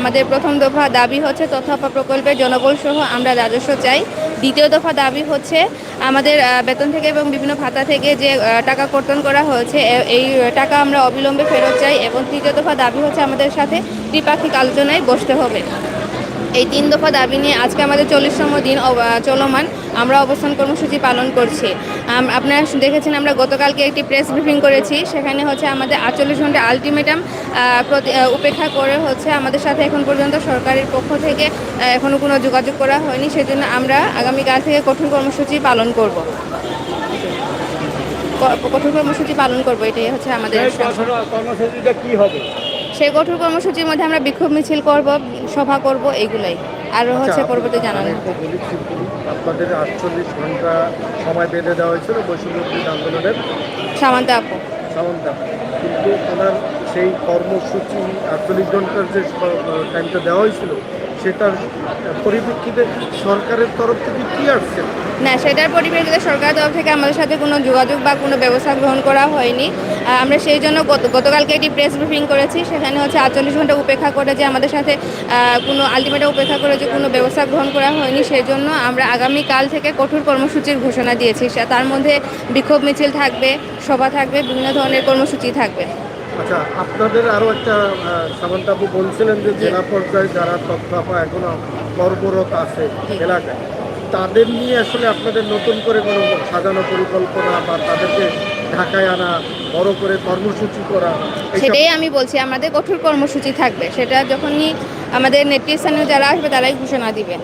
আমাদের প্রথম দফা দাবি হচ্ছে তথা প্রকল্পে জনবল সহ আমরা রাজস্ব চাই। দ্বিতীয় দফা দাবি হচ্ছে আমাদের বেতন থেকে এবং বিভিন্ন ভাতা থেকে যে টাকা কর্তন করা হয়েছে এই টাকা আমরা অবিলম্বে ফেরত চাই এবং তৃতীয় দফা দাবি হচ্ছে আমাদের সাথে ত্রিপাক্ষিক আলোচনায় বসতে হবে। এই তিন দফা দাবি নিয়ে আজকে আমাদের চল্লিশতম দিন চলমান। আমরা অবস্থান কর্মসূচি পালন করছি। আপনারা দেখেছেন আমরা গতকালকে একটি প্রেস ব্রিফিং করেছি। সেখানে হচ্ছে আমাদের আটচল্লিশ ঘণ্টা আলটিমেটাম উপেক্ষা করে হচ্ছে আমাদের সাথে এখন পর্যন্ত সরকারের পক্ষ থেকে এখনও কোনো যোগাযোগ করা হয়নি। সেজন্য আমরা আগামীকাল থেকে কঠোর কর্মসূচি পালন করব। কঠোর কর্মসূচি পালন করব। এটাই হচ্ছে আমাদের কর্মসূচিটা কি হবে? সেই কঠোর কর্মসূচির মধ্যে আমরা বিক্ষোভ মিছিল করব। সভা করব এগুলাই। আর হচ্ছে পরবর্তী জানানো। আপনাদের আটচল্লিশ ঘণ্টা সময় বেঁধে দেওয়া হয়েছিল বৈষম্যবিরোধী আন্দোলনের। সামান্ত আপু। সামন্তা কিন্তু ওনার সেই কর্মসূচি আটচল্লিশ ঘণ্টার যে টাইমটা দেওয়া হয়েছিল সেটার পরিপ্রেক্ষিতে সরকারের তরফ থেকে কি আসছে? না, সেটার পরিপ্রেক্ষিতে সরকারের তরফ থেকে আমাদের সাথে কোনো যোগাযোগ বা কোনো ব্যবস্থা গ্রহণ করা হয়নি। আমরা সেই জন্য গত- গতকালকে একটি প্রেস ব্রিফিং করেছি। সেখানে হচ্ছে আটচল্লিশ ঘণ্টা উপেক্ষা করে যে আমাদের সাথে কোনো আলটিমেটাম উপেক্ষা করে যে কোনো ব্যবস্থা গ্রহণ করা হয়নি সেই জন্য আমরা আগামীকাল থেকে কঠোর কর্মসূচির ঘোষণা দিয়েছি। তার মধ্যে বিক্ষোভ মিছিল থাকবে, সভা থাকবে, বিভিন্ন ধরনের কর্মসূচি থাকবে। আচ্ছা আপনাদের আরও একটা সামন্তাবু বলছিলেন যে জেলা পর্যায়ে যারা তথ্য আপা এখনও কর্মরত আছে এলাকায় তাদের নিয়ে আসলে আপনাদের নতুন করে কোনো সাজানো পরিকল্পনা বা তাদেরকে ঢাকায় আনা বড় করে কর্মসূচি করা সেটাই আমি বলছি আমাদের কঠোর কর্মসূচি থাকবে। সেটা যখনই আমাদের নেতৃস্থানীয় যারা আসবে তারাই ঘোষণা দিবে।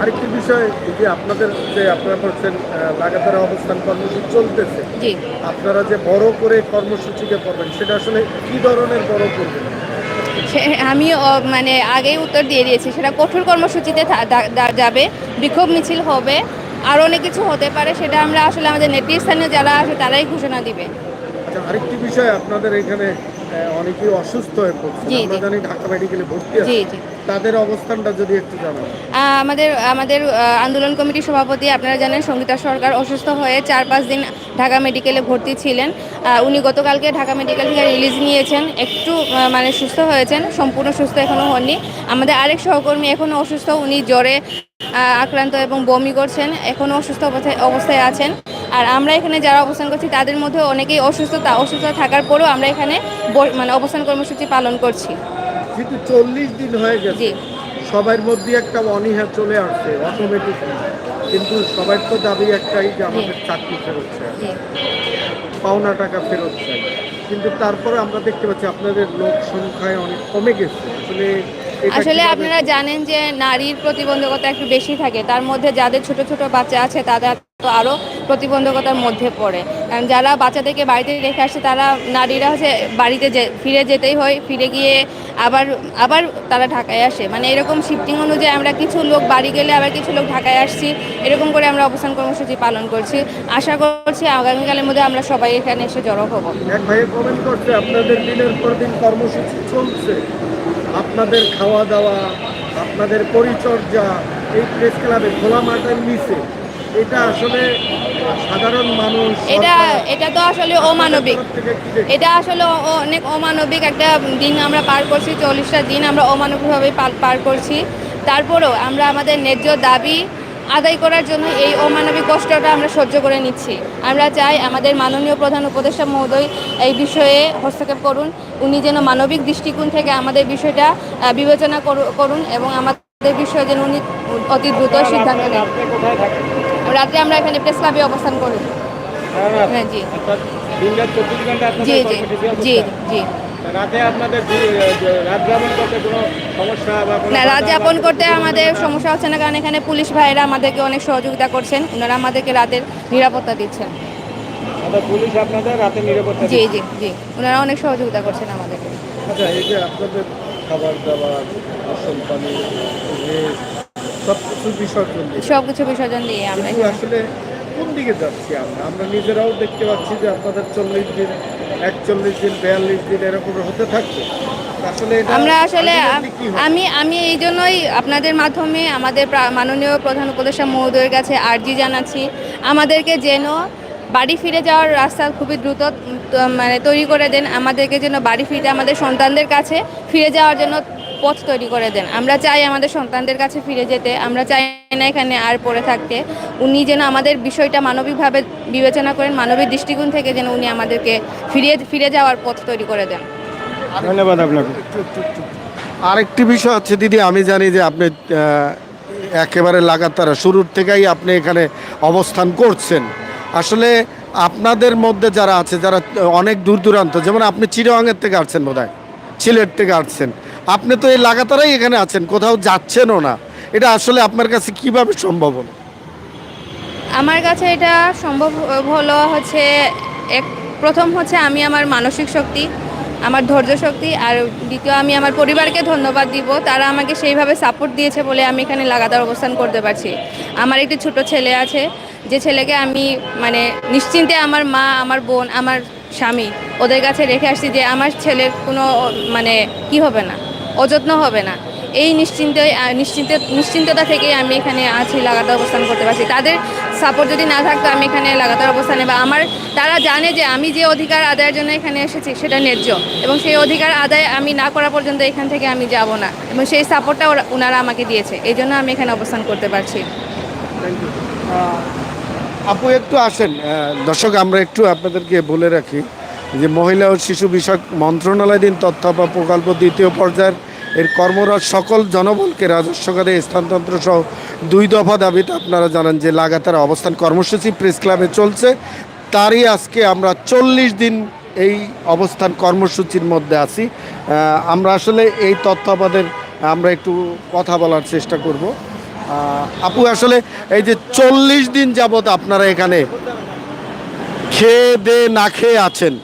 আরেকটি বিষয় যে আপনাদের যে আপনারা বলছেন লাগাতার অবস্থান কর্মসূচি চলতেছে। আপনারা যে বড় করে কর্মসূচিটা করবেন সেটা আসলে কি ধরনের বড় করবেন? আমি মানে আগেই উত্তর দিয়ে দিয়েছি সেটা কঠোর কর্মসূচিতে যাবে বিক্ষোভ মিছিল হবে আরও অনেক কিছু হতে পারে সেটা আমরা আসলে আমাদের নেতৃস্থানীয় যারা আছে তারাই ঘোষণা দিবে। আচ্ছা আরেকটি বিষয় আপনাদের এখানে অনেকেই অসুস্থ হয়ে পড়ছে আমরা জানি ঢাকা মেডিকেলে ভর্তি আছে তাদের অবস্থানটা যদি একটু জানান। আমাদের আমাদের আন্দোলন কমিটির সভাপতি আপনারা জানেন সঙ্গীতা সরকার অসুস্থ হয়ে চার পাঁচ দিন ঢাকা মেডিকেলে ভর্তি ছিলেন। উনি গতকালকে ঢাকা মেডিকেল থেকে রিলিজ নিয়েছেন। একটু মানে সুস্থ হয়েছেন সম্পূর্ণ সুস্থ এখনও হননি। আমাদের আরেক সহকর্মী এখনও অসুস্থ উনি জ্বরে আক্রান্ত এবং বমি করছেন এখনও অসুস্থ অবস্থায় অবস্থায় আছেন। আর আমরা এখানে যারা অবস্থান করছি তাদের মধ্যে অনেকেই অসুস্থতা অসুস্থ থাকার পরেও আমরা এখানে মানে অবস্থান কর্মসূচি পালন করছি। কিন্তু চল্লিশ দিন হয়ে গেছে। সবার মধ্যে একটা অনীহা চলে আসছে অটোমেটিক কিন্তু সবার তো দাবি একটাই যে আমাদের চাকরি ফেরত চাই। পাওনা টাকা ফেরত চাই। কিন্তু তারপরে আমরা দেখতে পাচ্ছি আপনাদের লোক সংখ্যায় অনেক কমে গেছে। আসলে আসলে আপনারা জানেন যে নারীর প্রতিবন্ধকতা একটু বেশি থাকে। তার মধ্যে যাদের ছোট ছোট বাচ্চা আছে তারা তো আরও প্রতিবন্ধকতার মধ্যে পড়ে। যারা বাচ্চাদেরকে বাড়িতে রেখে আসছে তারা নারীরা হচ্ছে বাড়িতে যে, ফিরে যেতেই হয়, ফিরে গিয়ে আবার আবার তারা ঢাকায় আসে। মানে এরকম শিফটিং অনুযায়ী আমরা কিছু লোক বাড়ি গেলে আবার কিছু লোক ঢাকায় আসছি, এরকম করে আমরা অবস্থান কর্মসূচি পালন করছি। আশা করছি আগামীকালের মধ্যে আমরা সবাই এখানে এসে জড়ো হব। করছে, আপনাদের কর্মসূচি চলছে। আপনাদের খাওয়া দাওয়া, আপনাদের পরিচর্যা, এই প্রেস ক্লাবে খোলা মাঠের নিচে। এটা আসলে সাধারণ মানুষ এটা এটা তো আসলে অমানবিক? এটা আসলে অনেক অমানবিক একটা দিন আমরা পার করছি চল্লিশটা দিন আমরা অমানবিকভাবে পার- পার করছি। তারপরেও আমরা আমাদের ন্যায্য দাবি আদায় করার জন্য এই অমানবিক কষ্টটা আমরা সহ্য করে নিচ্ছি। আমরা চাই আমাদের মাননীয় প্রধান উপদেষ্টা মহোদয় এই বিষয়ে হস্তক্ষেপ করুন। উনি যেন মানবিক দৃষ্টিকোণ থেকে আমাদের বিষয়টা বিবেচনা করু- করুন এবং আমাদের বিষয়ে যেন উনি অতি দ্রুত সিদ্ধান্ত নেন। রাত্রে আমরা এখানে প্রেস ক্লাবে অবস্থান করি। হ্যাঁ জি। জি জি। জি জি। রাতে আপনাদের রাত যাপন করতে কোনো সমস্যা বা না রাত যাপন করতে আমাদের সমস্যা? হচ্ছে না কারণ এখানে পুলিশ ভাইয়েরা আমাদেরকে অনেক সহযোগিতা করছেন। ওনারা আমাদেরকে রাতের নিরাপত্তা দিচ্ছেন। পুলিশ আপনাদের রাতে নিরাপত্তা জি জি জি। ওনারা অনেক সহযোগিতা করছেন আমাদেরকে। আচ্ছা এই যে আপনাদের খাবার দাবার আসল পানি রেস্ট সব কিছু বিসর্জন দিয়ে। সব কিছু বিসর্জন দিয়ে আমরা আসলে কোন দিকে যাচ্ছি আমরা? আমরা নিজেরাও দেখতে পাচ্ছি যে আপনাদের চল্লিশ দিন একচল্লিশ দিন বিয়াল্লিশ দিন এরকম হতে আসলে আমরা আসলে? আমি আমি এই জন্যই আপনাদের মাধ্যমে আমাদের মাননীয় প্রধান উপদেষ্টা মহোদয়ের কাছে আর্জি জানাচ্ছি। আমাদেরকে যেন বাড়ি ফিরে যাওয়ার রাস্তা খুবই দ্রুত মানে তৈরি করে দেন। আমাদেরকে যেন বাড়ি ফিরে আমাদের সন্তানদের কাছে ফিরে যাওয়ার জন্য পথ তৈরি করে দেন। আমরা চাই আমাদের সন্তানদের কাছে ফিরে যেতে। আমরা চাই না এখানে আর পড়ে থাকতে। উনি যেন আমাদের বিষয়টা মানবিকভাবে বিবেচনা করেন মানবিক দৃষ্টিকোণ থেকে যেন উনি আমাদেরকে ফিরিয়ে ফিরে যাওয়ার পথ তৈরি করে দেন। ধন্যবাদ আপনাকে। আরেকটি বিষয় হচ্ছে দিদি আমি জানি যে আপনি একেবারে লাগাতার শুরুর থেকেই আপনি এখানে অবস্থান করছেন। আসলে আপনাদের মধ্যে যারা আছে যারা অনেক দূর দূরান্ত যেমন আপনি চিরঙের থেকে আসছেন বোধ হয় সিলেট থেকে আসছেন আপনি তো এই লাগাতারাই এখানে আছেন, কোথাও যাচ্ছেনও না। এটা আসলে আপনার কাছে কীভাবে সম্ভব হলো? আমার কাছে এটা সম্ভব হলো হচ্ছে, এক, প্রথম হচ্ছে আমি আমার মানসিক শক্তি, আমার ধৈর্য শক্তি, আর দ্বিতীয় আমি আমার পরিবারকে ধন্যবাদ দিব। তারা আমাকে সেইভাবে সাপোর্ট দিয়েছে বলে আমি এখানে লাগাতার অবস্থান করতে পারছি। আমার একটি ছোট ছেলে আছে, যে ছেলেকে আমি মানে নিশ্চিন্তে আমার মা, আমার বোন, আমার স্বামী, ওদের কাছে রেখে আসছি যে আমার ছেলের কোনো মানে কি হবে না। অযত্ন হবে না। এই নিশ্চিন্তে নিশ্চিন্ত, নিশ্চিন্ততা থেকেই আমি এখানে আছি, লাগাতার অবস্থান করতে পারছি। তাদের সাপোর্ট যদি না থাকতো, আমি এখানে লাগাতার অবস্থানে বা আমার, তারা জানে যে আমি যে অধিকার আদায়ের জন্য এখানে এসেছি, সেটা ন্যায্য। এবং সেই অধিকার আদায় আমি না করা পর্যন্ত এখান থেকে আমি যাব না। এবং সেই সাপোর্টটা ওনারা আমাকে দিয়েছে। এই জন্য আমি এখানে অবস্থান করতে পারছি। আপু একটু আসেন। দর্শক, আমরা একটু আপনাদেরকে বলে রাখি। যে মহিলা ও শিশু বিষয়ক মন্ত্রণালয়ধীন তথ্য বা প্রকল্প দ্বিতীয় পর্যায়ের এর কর্মরত সকল জনবলকে রাজস্ব খাতে স্থানতন্ত্র সহ দুই দফা দাবিতে আপনারা জানান যে লাগাতার অবস্থান কর্মসূচি প্রেস ক্লাবে চলছে। তারই আজকে আমরা চল্লিশ দিন এই অবস্থান কর্মসূচির মধ্যে আছি। আমরা আসলে এই আমাদের আমরা একটু কথা বলার চেষ্টা করব। আপু আসলে এই যে চল্লিশ দিন যাবত আপনারা এখানে খেয়ে দে না খেয়ে আছেন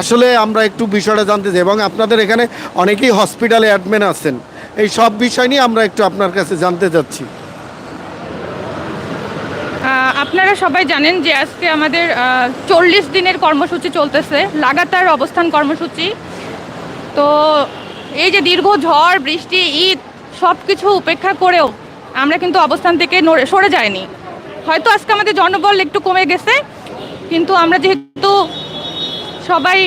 আসলে আমরা একটু বিষয়টা জানতে চাই এবং আপনাদের এখানে অনেকেই হসপিটালে অ্যাডমিন আছেন। এই সব বিষয় নিয়ে আমরা একটু আপনার কাছে জানতে চাচ্ছি। আপনারা সবাই জানেন যে আজকে আমাদের চল্লিশ দিনের কর্মসূচি চলতেছে, লাগাতার অবস্থান কর্মসূচি। তো এই যে দীর্ঘ ঝড়, বৃষ্টি, ঈদ সব কিছু উপেক্ষা করেও আমরা কিন্তু অবস্থান থেকে সরে যাইনি। হয়তো আজকে আমাদের জনবল একটু কমে গেছে, কিন্তু আমরা যেহেতু সবাই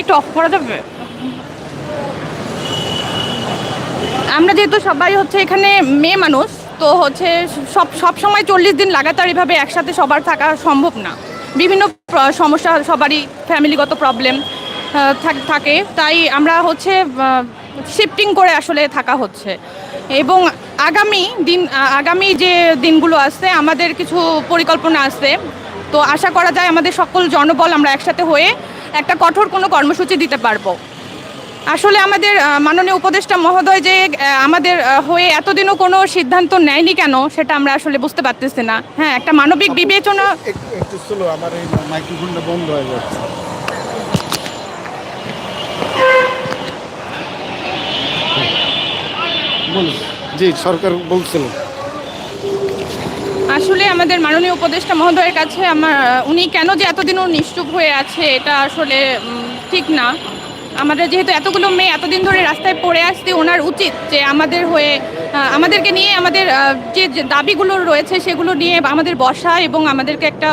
একটু অফ করা যাবে? আমরা যেহেতু সবাই হচ্ছে এখানে মেয়ে মানুষ, তো হচ্ছে সব সব সময় চল্লিশ দিন লাগাতার এভাবে একসাথে সবার থাকা সম্ভব না। বিভিন্ন সমস্যা, সবারই ফ্যামিলিগত প্রবলেম থাকে তাই আমরা হচ্ছে শিফটিং করে আসলে থাকা হচ্ছে। এবং আগামী দিন, আগামী যে দিনগুলো আছে আমাদের কিছু পরিকল্পনা আছে। তো আশা করা যায় আমাদের সকল জনবল আমরা একসাথে হয়ে একটা কঠোর কোনো কর্মসূচি দিতে পারব। আসলে আমাদের মাননীয় উপদেষ্টা মহোদয় যে আমাদের হয়ে এতদিনও কোনো সিদ্ধান্ত নেয়নি কেন সেটা আমরা আসলে বুঝতে পারতেছি না। হ্যাঁ একটা মানবিক বিবেচনা একটু একটু স্লো আমার এই মাইক্রোফোনটা বন্ধ হয়ে যাচ্ছে। জি সরকার বলছিল। আসলে আমাদের মাননীয় উপদেষ্টা মহোদয়ের কাছে আমার, উনি কেন যে এতদিনও নিশ্চুপ হয়ে আছে এটা আসলে ঠিক না। আমাদের যেহেতু এতগুলো মেয়ে এতদিন ধরে রাস্তায় পড়ে আসতে ওনার উচিত যে আমাদের হয়ে আমাদেরকে নিয়ে আমাদের যে দাবিগুলো রয়েছে সেগুলো নিয়ে আমাদের বসা এবং আমাদেরকে একটা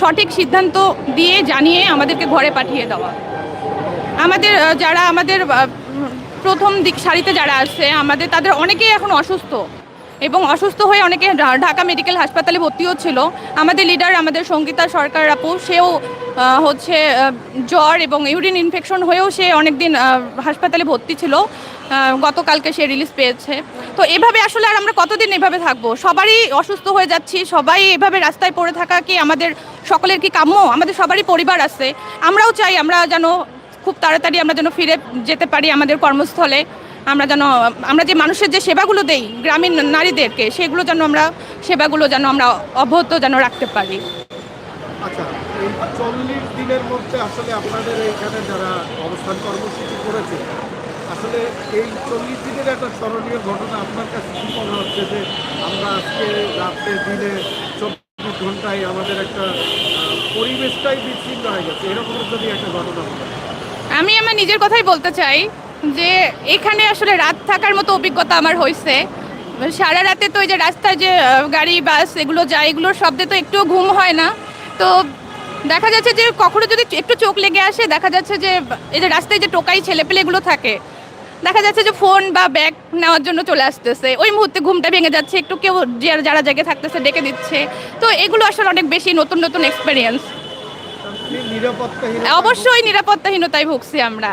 সঠিক সিদ্ধান্ত দিয়ে জানিয়ে আমাদেরকে ঘরে পাঠিয়ে দেওয়া। আমাদের যারা আমাদের প্রথম দিক সারিতে যারা আছে, আমাদের, তাদের অনেকেই এখন অসুস্থ। এবং অসুস্থ হয়ে অনেকে ঢাকা মেডিকেল হাসপাতালে ভর্তিও ছিল। আমাদের লিডার, আমাদের সঙ্গীতা সরকার আপু, সেও হচ্ছে জ্বর এবং ইউরিন ইনফেকশন হয়েও সে অনেকদিন হাসপাতালে ভর্তি ছিল। গতকালকে সে রিলিজ পেয়েছে। তো এভাবে আসলে আর আমরা কতদিন এভাবে থাকব? সবারই অসুস্থ হয়ে যাচ্ছি, সবাই এভাবে রাস্তায় পড়ে থাকা কি আমাদের সকলের কি কাম্য? আমাদের সবারই পরিবার আছে। আমরাও চাই আমরা যেন খুব তাড়াতাড়ি আমরা যেন ফিরে যেতে পারি আমাদের কর্মস্থলে। আমরা যেন আমরা যে মানুষের যে সেবাগুলো দেই গ্রামীণ নারীদেরকে সেগুলো যেন আমরা সেবাগুলো যেন আমরা অব্যাহত যেন রাখতে পারি। আচ্ছা চল্লিশ দিনের মধ্যে আসলে আপনাদের যারা অবস্থান কর্মসূচি করেছে আসলে এই চল্লিশ দিনের একটা স্মরণীয় ঘটনা আপনার কাছে কি মনে হচ্ছে যে আমরা আজকে রাত্রে দিনে চব্বিশ ঘন্টায় আমাদের একটা পরিবেশটাই বিচ্ছিন্ন হয়ে গেছে? এরকম যদি একটা ঘটনা আমি আমার নিজের কথাই বলতে চাই যে এখানে আসলে রাত থাকার মতো অভিজ্ঞতা আমার হয়েছে। সারা রাতে তো এই যে রাস্তায় যে গাড়ি বাস এগুলো যায় এগুলোর শব্দে তো একটুও ঘুম হয় না। তো দেখা যাচ্ছে যে কখনো যদি একটু চোখ লেগে আসে দেখা যাচ্ছে যে এই যে রাস্তায় যে টোকাই ছেলেপেলেগুলো থাকে দেখা যাচ্ছে যে ফোন বা ব্যাগ নেওয়ার জন্য চলে আসতেছে। ওই মুহূর্তে ঘুমটা ভেঙে যাচ্ছে একটু কেউ যারা যারা জায়গায় থাকতেছে ডেকে দিচ্ছে। তো এগুলো আসলে অনেক বেশি নতুন নতুন এক্সপিরিয়েন্স অবশ্যই নিরাপত্তাহীনতায় ভুগছি আমরা।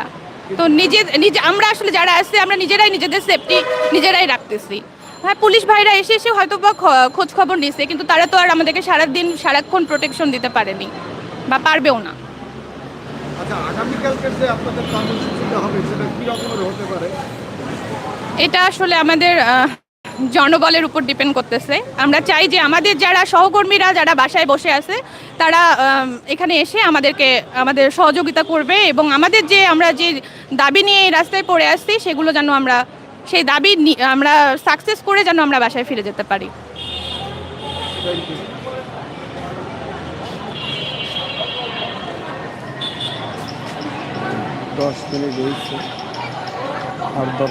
তো নিজে নিজে আমরা আসলে যারা আসছে আমরা নিজেরাই নিজেদের সেফটি নিজেরাই রাখতেছি। হ্যাঁ পুলিশ ভাইরা এসে এসে হয়তো বা খোঁজ খবর নিছে কিন্তু তারা তো আর আমাদেরকে সারাদিন সারাক্ষণ প্রোটেকশন দিতে পারেনি বা পারবেও না। আচ্ছা এটা আসলে আমাদের জনবলের উপর ডিপেন্ড করতেছে। আমরা চাই যে আমাদের যারা সহকর্মীরা, যারা বাসায় বসে আছে, তারা এখানে এসে আমাদেরকে, আমাদের সহযোগিতা করবে এবং আমাদের যে আমরা যে দাবি নিয়ে রাস্তায় পড়ে আসছি, সেগুলো যেন আমরা, সেই দাবি আমরা সাকসেস করে যেন আমরা বাসায় ফিরে যেতে পারি। দশ মিনিট আর